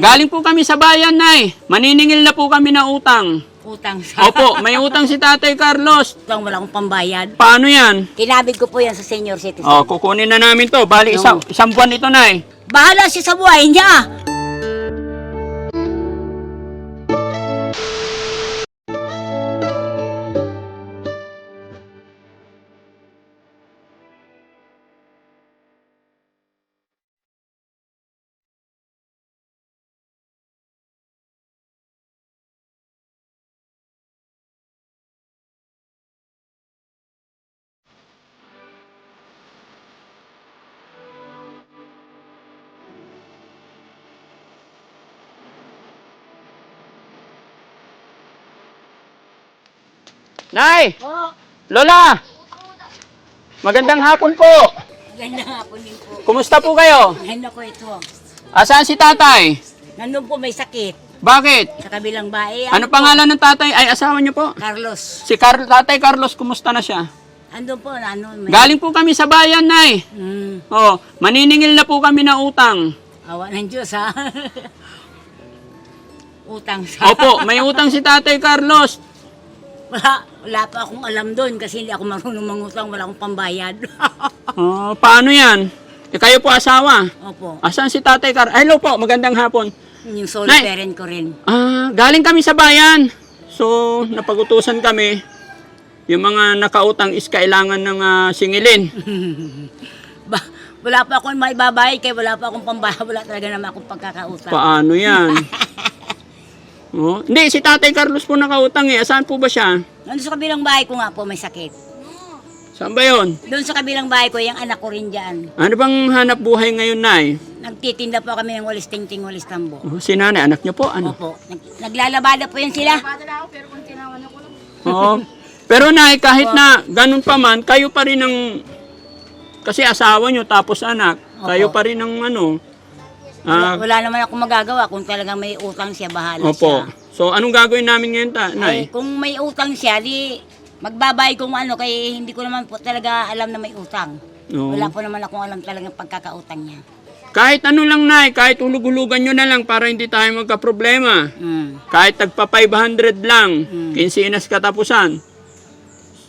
Galing po kami sa bayan, Nay. Maniningil na po kami na utang. Utang sa... Opo, may utang si Tatay Carlos. Utang wala akong pambayad. Paano yan? Kinabig ko po yan sa senior citizen. O, kukunin na namin to. Bali, isang, isang buwan ito, Nay. Bahala siya sa buhay niya. Nay! Lola! Magandang hapon po. ganda nga po din po. Kumusta po kayo? Ganda ko ito. Asan si tatay? Nandun po may sakit. Bakit? Sa kabilang bahay. Ano pangalan ng tatay? Ay, asawa niyo po. Carlos. Si Car Tatay Carlos, kumusta na siya? Andun po, ano, may... Galing po kami sa bayan, Nay. Hmm, Oh, maniningil na po kami na utang. awa ng Diyos, ha? Utang sa... Opo, may utang si Tatay Carlos. Wala, wala pa akong alam doon kasi hindi ako marunong mangutang, wala akong pambayad. Oh, paano yan? Eh, kayo po asawa. Opo, Asan si Tatay Carlos? Hello po, magandang hapon. yung solo Nay! parent ko rin. Ah, galing kami sa bayan. So, napagutusan kami. Yung mga nakautang is kailangan ng ah, singilin. Ba, wala pa akong maibabayad kaya wala pa akong pambayad, wala talaga naman akong pagkakautang. Paano yan? Oh, hindi, si Tatay Carlos po nakautang eh. Saan po ba siya? Nandun sa kabilang bahay ko nga po may sakit. Saan ba yun? Doon sa kabilang bahay ko, yung anak ko rin dyan. Ano bang hanap buhay ngayon, Nay? Nagtitinda po kami ng walis ting-ting, walis tambo. Oh, si nanay, anak niyo po, ano? Opo. Nag, naglalabada po yan sila. Oo. Pero Nay, kahit na ganun pa man, kayo pa rin ang... Kasi asawa niyo tapos anak. Kayo Opo. pa rin ang ano... Wala, ah, wala naman ako magagawa kung talagang may utang siya, bahala opo. siya. So, anong gagawin namin ngayon, ta, Ay, Nay? kung may utang siya, di magbabayad kung ano, kaya hindi ko naman po talaga alam na may utang. Oo. Wala po naman akong alam talagang pagkakautang niya. Kahit ano lang, Nay, kahit hulug-hulugan nyo na lang para hindi tayo magka-problema. Mm. Kahit tagpa 500 lang, Hmm. kinsinas katapusan.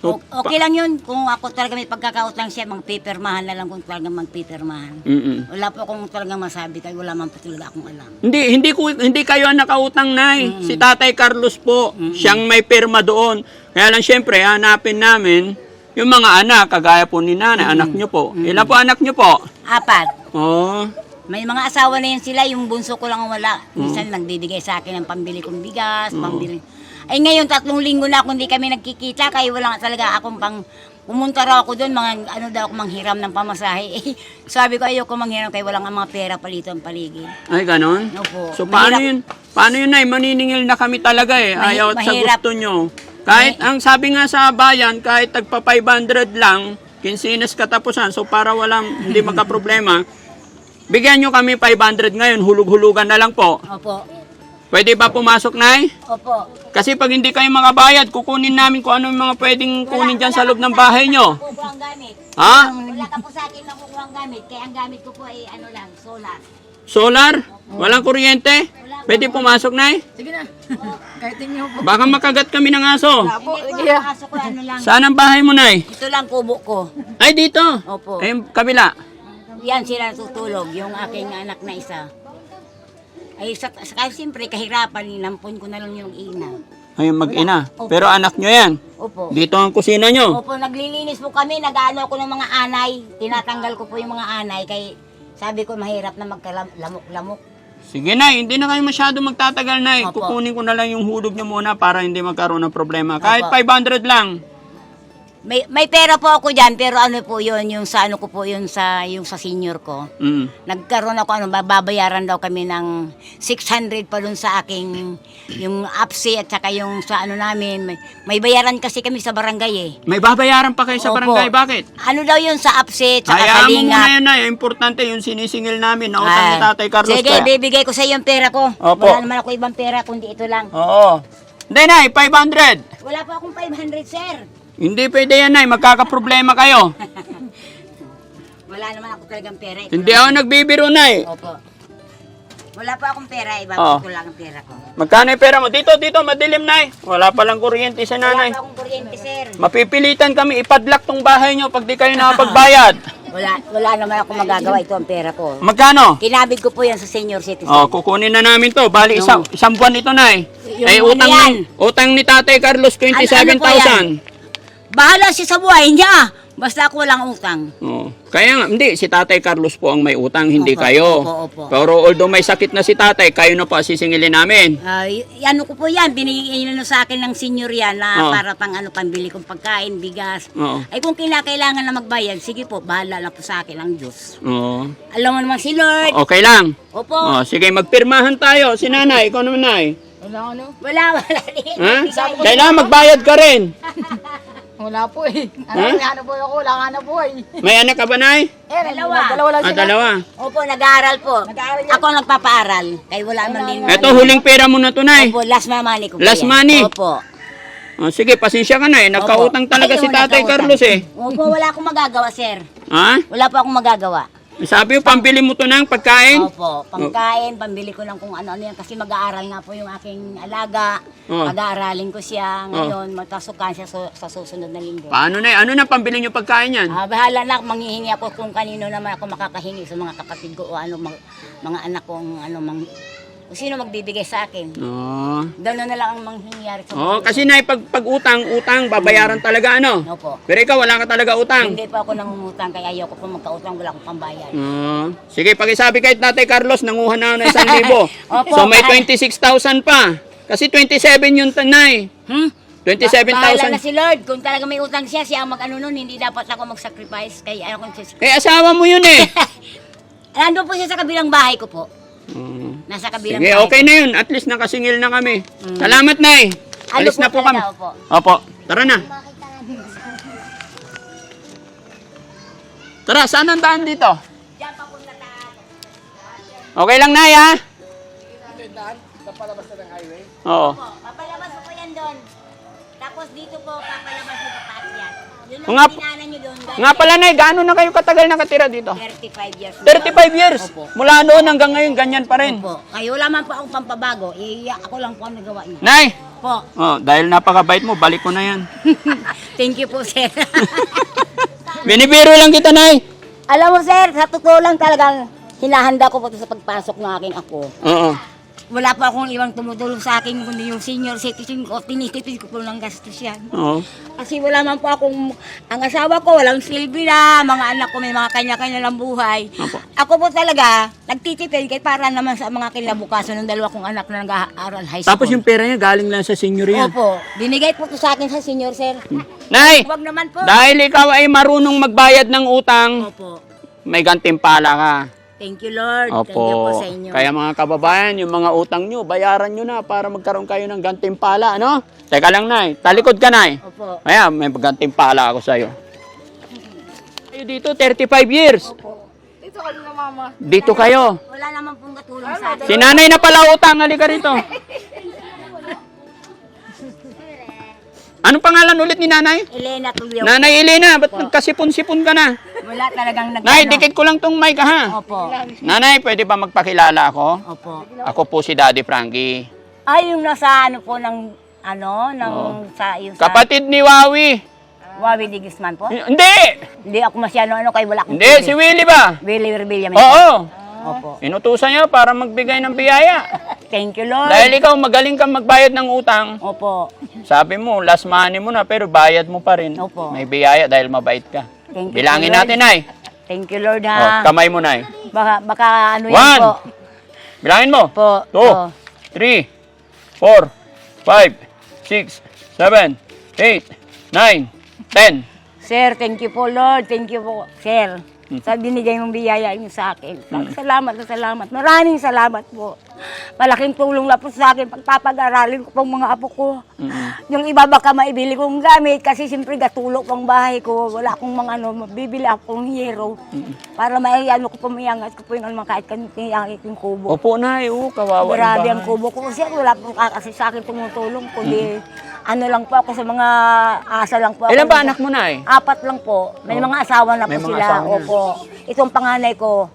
O- okay lang yun. Kung ako talaga may pagkakautang siya, magpipirmahan na lang kung talagang magpipirmahan. mm Wala po akong talagang masabi kaya wala man po talaga akong alam. Hindi, hindi ko hindi kayo ang nakautang, Nay. Si Tatay Carlos po, siyang may pirma doon. Kaya lang siyempre, hanapin namin yung mga anak, kagaya po ni nanay, anak nyo po. Ilan po anak nyo po? Apat. Oh, May mga asawa na yan sila, yung bunso ko lang ang wala. Minsan nagbibigay sa akin ng pambili kong bigas, pambili. Ay ngayon, tatlong linggo na ako hindi kami nagkikita, kaya wala nga talaga akong pang... Pumunta raw ako doon, mga ano daw ako manghiram ng pamasahe. Eh, sabi ko ayoko manghiram kaya wala nga mga pera palito ang paligid. ay ganon. Opo. So paano Mahirap. yun? Paano yun, Nay? Maniningil na kami talaga eh. Mahi- Ayaw at sa mahirap. gusto nyo. Kahit, ang sabi nga sa bayan, kahit tagpa 500 lang, kinsinas katapusan. So para walang, hindi magka-problema, bigyan nyo kami 500 ngayon, hulug-hulugan na lang po. Opo. Pwede ba pumasok, Nay? Opo. Kasi pag hindi kayo makabayad, kukunin namin kung ano yung mga pwedeng kunin dyan sa loob ng bahay nyo. Kukuha ang gamit. Ha? Wala ka po sa akin na kukuha ang gamit, kaya ang gamit ko po ay ano lang, solar. Solar? Walang kuryente? Pwede pumasok, Nay? Sige na. Kahit inyo po. Baka makagat kami ng aso. Hindi po, kaso ko ano lang. Saan ang bahay mo, Nay? Ito lang kubo ko. Ay, dito. Opo. Ay, kabila. Yan sila tutulog, yung aking anak na isa. Ay, sa, sa kasi siyempre, kahirapan, inampon ko na lang yung ina. Ay, mag-ina. Pero anak nyo yan. Opo. Dito ang kusina nyo. Opo, naglilinis po kami, nag-ano ko ng mga anay. Tinatanggal ko po yung mga anay, kay sabi ko mahirap na magkalamok-lamok. Sige, Nay. Hindi na kayo masyado magtatagal, Nay. Opo. Kukunin ko na lang yung hulog nyo muna para hindi magkaroon ng problema. Kahit Opo. 500 lang. May, may pera po ako dyan, pero ano po yun, yung sa ano ko po yun sa, yung sa senior ko. Mm. Nagkaroon ako, ano, babayaran daw kami ng 600 pa dun sa aking, yung APSI at saka yung sa ano namin. May, may bayaran kasi kami sa barangay eh. May babayaran pa kayo sa Opo. barangay. Bakit? Ano daw yun sa APSI at saka Hayaan mo kalingap. muna yun, Nay. Importante yung sinisingil namin. Nautang ni Ay, Tatay Carlos. Sige, kaya. bibigay ko sa iyo yung pera ko. Opo. Wala naman ako ibang pera kundi ito lang. Oo. Hindi, Nay. 500. Wala pa akong 500, sir. Hindi pwede yan, Nay. Magkakaproblema kayo. Wala naman ako talagang pera. Ito Hindi ako nagbibiro, Nay. Opo. Wala pa akong pera, Oo. ibabalik ko lang ang pera ko. Magkano yung pera mo? Dito, dito, madilim na Wala palang kuryente sa Wala nanay. pa akong kuryente, sir. Mapipilitan kami ipadlock tong bahay nyo pag di kayo nakapagbayad. Wala, wala naman ako magagawa. Ito ang pera ko. Magkano? Kinabig ko po yan sa senior citizen. Oh, kukunin na namin to. Bali, isang, isang buwan ito na eh. Yung ano utang, yan? ni, utang ni Tatay Carlos, Ano- ano po 27,000. Bahala siya sa buhay niya. Basta ako walang utang. Oh. Kaya nga, hindi, si Tatay Carlos po ang may utang, hindi Opo, kayo. opo, opo. Pero although may sakit na si Tatay, kayo na po ang sisingilin namin. Ah, y- ano ko po yan, binigay niyo sa akin ng senior yan na Oo. para pang ano, pambili kong pagkain, bigas. Oo. Ay kung kinakailangan na magbayad, sige po, bahala na po sa akin ang Diyos. Oo. Alam mo naman si Lord. Okay lang. Opo. Oh, sige, magpirmahan tayo. Si nanay, ikaw naman nay. Wala ano? Wala, wala din. Ha? Kailangan magbayad ka rin. Wala po eh. Ano, may hanap po ako, wala ka na po eh. May anak ka ba, nay? Eh, Dalawa. Dalawa lang Ah, sila. dalawa. Opo, nag-aaral po. Ako ang nagpapaaral. Kaya wala man din. Ito, huling pera mo na to, nay. Opo, last money ko Last yan. money? Opo. Oh, sige, pasensya ka na eh. Nagkautang talaga Ay, si Tatay. Carlos eh. Opo, wala akong magagawa, sir. Ha? Wala po akong magagawa. Sabi mo, pambili mo to ng pagkain? Opo, pangkain, pambili ko ng kung ano-ano yan. Kasi mag-aaral nga po yung aking alaga. Oh. Pag-aaralin ko siya ngayon. Magtasukan siya su- sa susunod na linggo. Paano na Ano na pambili nyo pagkain yan? Ah, bahala na, manghihingi ako kung kanino naman ako makakahingi sa mga kapatid ko o ano, mga, mga anak kong ano, mang, kung sino magbibigay sa akin. Oo. Gano'n na lang ang manghingyari sa Oh, kasi na pag, pag utang, utang, babayaran talaga ano? Opo. Pero ikaw, wala ka talaga utang. Hindi pa ako nangungutang kaya ayoko po magkautang, wala akong pambayad. Oo. sige, pakisabi kahit Tatay Carlos, nanguha na ako ng 1,000. Opo, so may kahit- 26,000 pa. Kasi 27 yung tanay. Hmm? 27,000. Bahala na si Lord. Kung talaga may utang siya, siya ang mag-ano nun, hindi dapat ako mag-sacrifice. Kaya ako siya. Eh, asawa mo yun eh. Nandun po siya sa kabilang bahay ko po. Oo. Nasa kabilang Sige, bahay okay ko. na yun. At least nakasingil na kami. Salamat, Nay. Ano Alis po na po kami. talaga, opo. Opo. Tara na. Tara, saan ang daan dito? Diyan papunta tayo. Okay lang, Nay, ha? Oo. Po, papalabas ko po yan doon. Tapos dito po, papalabas mo pa yan. Yun Nga ang po- pinanan nyo doon. guys. Nga pala, Nay, gaano na kayo katagal nakatira dito? 35 years. 35 years. Opo. Mula noon hanggang ngayon, ganyan pa rin. Opo. Kayo wala man po akong pampabago. Iiyak ako lang po ang nagawa niya. Nay, Po. oh, dahil napakabait mo, balik ko na yan. Thank you po, sir. Binibiro lang kita, Nay. Alam mo, sir, sa totoo lang talagang hinahanda ko po to sa pagpasok ng aking ako. Oo. Wala pa akong ibang tumutulong sa akin kundi yung senior citizen ko. Tinitipid ko po ng gastos yan. Oo. Kasi wala man po akong, ang asawa ko walang silbi na, mga anak ko may mga kanya-kanya lang buhay. Opo. Ako po talaga, nagtitipid kay para naman sa mga kinabukasan ng dalawa kong anak na nag-aaral high school. Tapos yung pera niya galing lang sa senior yan. Opo, binigay po to sa akin sa senior sir. Nay, Huwag naman po. dahil ikaw ay marunong magbayad ng utang, Opo. may gantimpala ka. Thank you Lord. Thank you po Opo. sa inyo. Kaya mga kababayan, yung mga utang nyo, bayaran nyo na para magkaroon kayo ng gantimpala, ano? Teka lang, Nay. Talikod ka, Nay. Opo. Kaya may gantimpala ako sa'yo. Kayo dito, 35 years. Dito ka na mama. Dito kayo. Wala naman pong katulong sa akin. Si nanay na pala utang, halika rito. Anong pangalan ulit ni nanay? Elena Tulio. Nanay Elena, ba't nagkasipon-sipon ka na? Wala talagang nag Nay, dikit ko lang tong mic ha. Opo. Nanay, pwede ba magpakilala ako? Opo. Ako po si Daddy Frankie. Ay, yung nasa ano po ng, ano, ng, sa, yung sa, Kapatid ni Wawi. Wawi de Guzman po. Hindi! Hindi ako masyado ano, kay wala akong Hindi, si Willie ba? Willie Rebilla. Oo. Opo. Inutusan niya para magbigay ng biyaya. Thank you, Lord. Dahil ikaw magaling kang magbayad ng utang. Opo. Sabi mo, last money mo na pero bayad mo pa rin. Opo. May biyaya dahil mabait ka. Thank you, Bilangin Lord. natin, Nay. Thank you, Lord, Oh, ha. kamay mo, Nay. baka, baka ano yan One. po. Bilangin mo. Po. Two, po. three, four, five, six, seven, eight, nine, ten. Sir, thank you po, Lord. Thank you po, Sir. Hmm. Sa binigay mong biyaya niyo sa akin. Salamat na salamat. Maraming salamat po. Malaking tulong na po sa akin pagpapag-aralin ko pong mga apo ko. Yung iba baka maibili kong gamit kasi siyempre gatulog pang bahay ko. Wala akong mga ano, mabibili akong hero. Para maiano ko po mayangat ko po yung ano, kahit kaniyangit yung kubo. Opo, Nay. Oo, kawawa Grabe ang kubo ko. Kasi wala po kasi sa akin tumutulong. Kundi ano lang po ako sa mga asa lang po ako. Ilan ba anak mo, Nay? Apat lang po. May mga asawa na po May mga sila. asawa na. Opo. Itong panganay ko,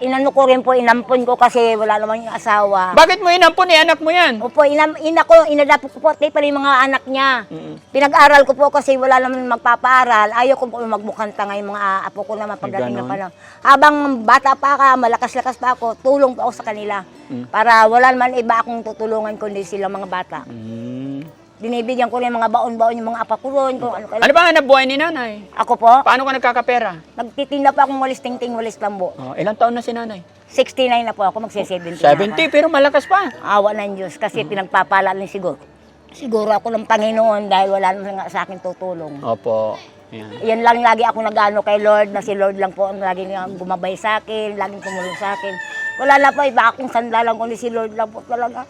inano ko rin po, inampon ko kasi wala naman yung asawa. Bakit mo inampun eh? Anak mo yan. Opo, inam, ina ko, inadapo ko po, tayo pa rin yung mga anak niya. Pinag-aral ko po kasi wala naman magpapaaral. Ayaw ko po magmukhang tanga yung mga apo ko naman pagdating na ganon. pa lang. Habang bata pa ka, malakas-lakas pa ako, tulong pa ako sa kanila. Mm. Para wala naman iba akong tutulungan kundi silang mga bata. Mm. Binibigyan ko rin mga baon-baon yung mga apo ko ron, kung ano Ano ba hanap buhay ni nanay? Ako po, Paano ka nagkakapera? nagtitinda pa akong walis tingting, walis lambo. Oh, ilang taon na si nanay? 69 na po ako, magsi-70 na 70, ako. pero malakas pa. Awa ng Diyos kasi pinagpapala rin siguro. Siguro ako ng Panginoon dahil wala naman nga sa akin tutulong. Opo. Yan. Yan lang lagi ako nag-ano kay Lord na si Lord lang po ang lagi niyang gumabay sa akin, laging tumulong sa akin. Wala na po iba akong sandalan kundi si Lord lang po talaga.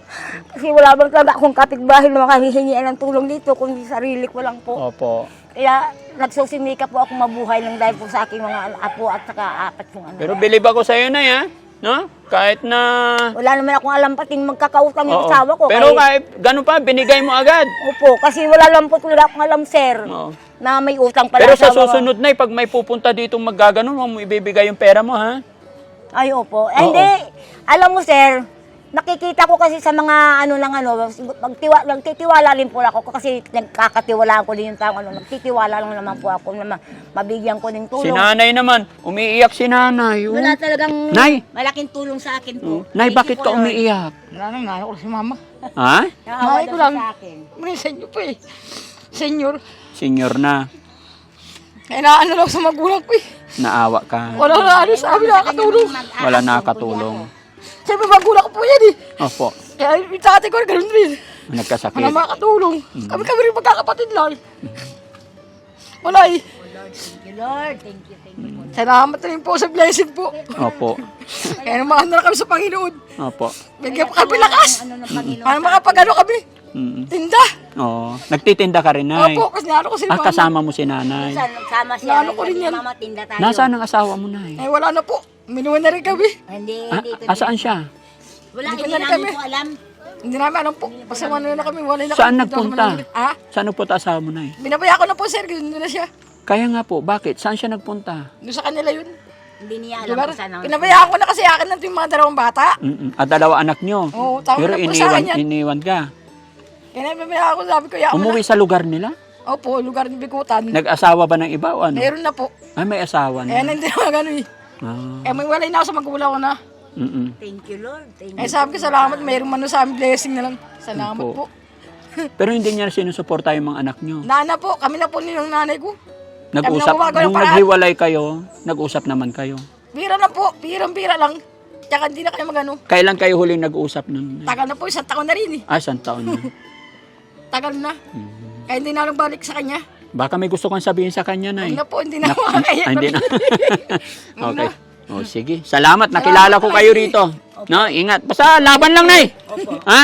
Kasi wala bang talaga akong kapitbahay na makahihingian ng tulong dito kundi sarili ko lang po. Opo. Kaya nagsusimika po ako mabuhay lang dahil po sa aking mga apo at saka apat kong anak. Pero believe ako sa iyo na ya. No? Kahit na... Wala naman akong alam pating magkakautang yung Oo. asawa ko. Pero kaya- kahit ganun pa, binigay mo agad. Opo, kasi wala lang po wala akong alam, sir, Oo. na may utang pala. Pero sa asawa ko. susunod na, pag may pupunta dito maggaganon, huwag mo ibibigay yung pera mo, ha? Ay, opo. Eh, Oo. hindi. Alam mo, sir, nakikita ko kasi sa mga ano lang ano, magtiwa, nagtitiwala rin po ako kasi nagkakatiwalaan ko din yung tao, ano, nagtitiwala lang naman po ako na ma- mabigyan ko ng Si tulong. nanay naman, umiiyak si nanay. oh. Wala talagang Nay! malaking tulong sa akin po. Nay, Thank bakit you ka Lord. umiiyak? Wala nang nanay ko si mama. Ha? Naawa Nay daw ko siya lang. sa akin. May sa inyo pa eh. Senyor. Senior na. Kaya naano lang sa magulang ko eh. Naawa ka. Wala na ano sa amin nakakatulong. Wala nakakatulong. Siyempre magulang ko po yan eh. Opo. Kaya yung tatay ko ganun rin. Wala Nagkasakit. makakatulong. Kami kami rin magkakapatid lang. Wala eh. Thank you, Lord. Thank you, thank you. po. Salamat rin po sa blessing po. Opo. Kaya naman na kami sa Panginoon. Opo. Bigyan po kami lakas. Ano ng Panginoon? Para makapagano kami. Mm. Tinda. Oo. Nagtitinda ka rin, Nay. Opo, kasi naano ko si Ah, mama. kasama mo si nanay. Minsan, nagsama siya. Naano ko rin yan. Mama, tinda tayo. Nasaan ang asawa mo, Nay? Eh, wala na po. Minuwan na rin kami. Hindi, Ah, dito. asaan siya? Wala, Hindi hindi pa rin namin kami. po alam. Hindi namin alam po. Basta ano na kami. Wala na Saan kami. nagpunta? Ha? Saan nagpunta asawa mo, Nay? Binabaya ko na po, sir. Doon na siya. Kaya nga po, bakit? Saan siya nagpunta? Doon sa kanila yun. Hindi niya alam kung saan ang... Pinabayaan ko na kasi akin lang yung mga dalawang bata. Mm-mm. At dalawa anak nyo. Oo, tama Pero na po sa iniwan, akin yan. iniwan ka. Kaya pinabayaan ko, sabi ko, yaan ko na. Umuwi sa lugar nila? Opo, lugar ng Bikutan. Nag-asawa ba ng iba o ano? Meron na po. Ay, may asawa na. hindi naman gano'n eh. Ah. Eh, may walay na ako sa magulang ko na. Mm-mm. Thank you, Lord. Thank Eh, you. sabi ko, salamat. Mayroong man sa amin blessing na lang. Salamat Opo. po. Pero hindi niya sinusuporta yung mga anak nyo. Nana po, kami na po nilang nanay ko. Nag-usap, gumagawa ng nung paraan. naghiwalay kayo, nag-usap naman kayo. Bira na po, pirang-pira lang. Tsaka hindi na kayo magano. Kailan kayo huling nag-usap nun? Tagal na po, isang taon na rin eh. Ah, isang taon na. Tagal na. Mhm. Kaya hindi na lang balik sa kanya. Baka may gusto kang sabihin sa kanya na Huwag na po, hindi na ako makakaya. Ah, hindi na. okay. O, sige. Salamat. Nakilala ko kayo rito. No, ingat. Basta laban lang, Nay. Ha?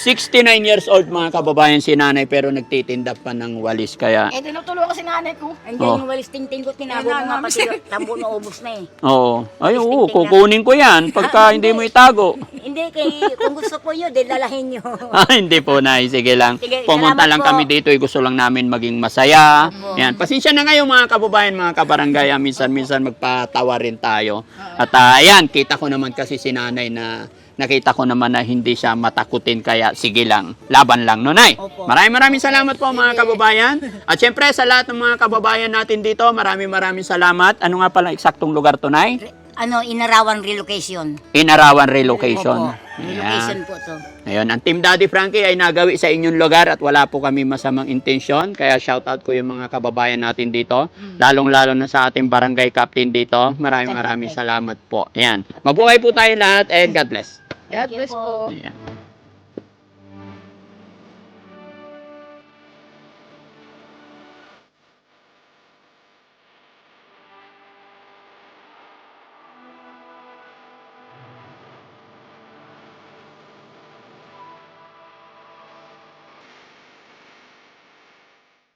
69 years old mga kababayan si nanay pero nagtitinda pa ng walis kaya Eh, tinutulungan kasi nanay ko. Andiyan Oh. yung walis ting-ting ko, tinago ko nga pati siya. tambo na ubos na eh. Oo. Ay, oo, kukunin ko yan pagka hindi mo itago. Hindi, kay, kung gusto po nyo, dilalahin nyo. Ah, hindi po, Nay. Sige lang. Sige, Pumunta salamat lang po. kami dito. eh. Gusto lang namin maging masaya. Yan. Pasensya na ngayon mga kababayan, mga kabarangay. Ah, Minsan-minsan magpatawa rin tayo. At ah, ayan, kita ko naman kasi si nanay na nakita ko naman na hindi siya matakutin kaya sige lang, laban lang no nay. Opo. Maraming maraming salamat po mga kababayan. At syempre sa lahat ng mga kababayan natin dito, maraming maraming salamat. Ano nga pala eksaktong lugar to nay? Ano, inarawan relocation. Inarawan Relocation. Opo. Relocation po to. Ayun, ang Team Daddy Frankie ay nagawi sa inyong lugar at wala po kami masamang intensyon. Kaya shoutout ko yung mga kababayan natin dito. Lalong-lalo na sa ating barangay captain dito. Maraming maraming salamat po. Ayan. Mabuhay po tayo lahat and God bless. God bless po. Ayan.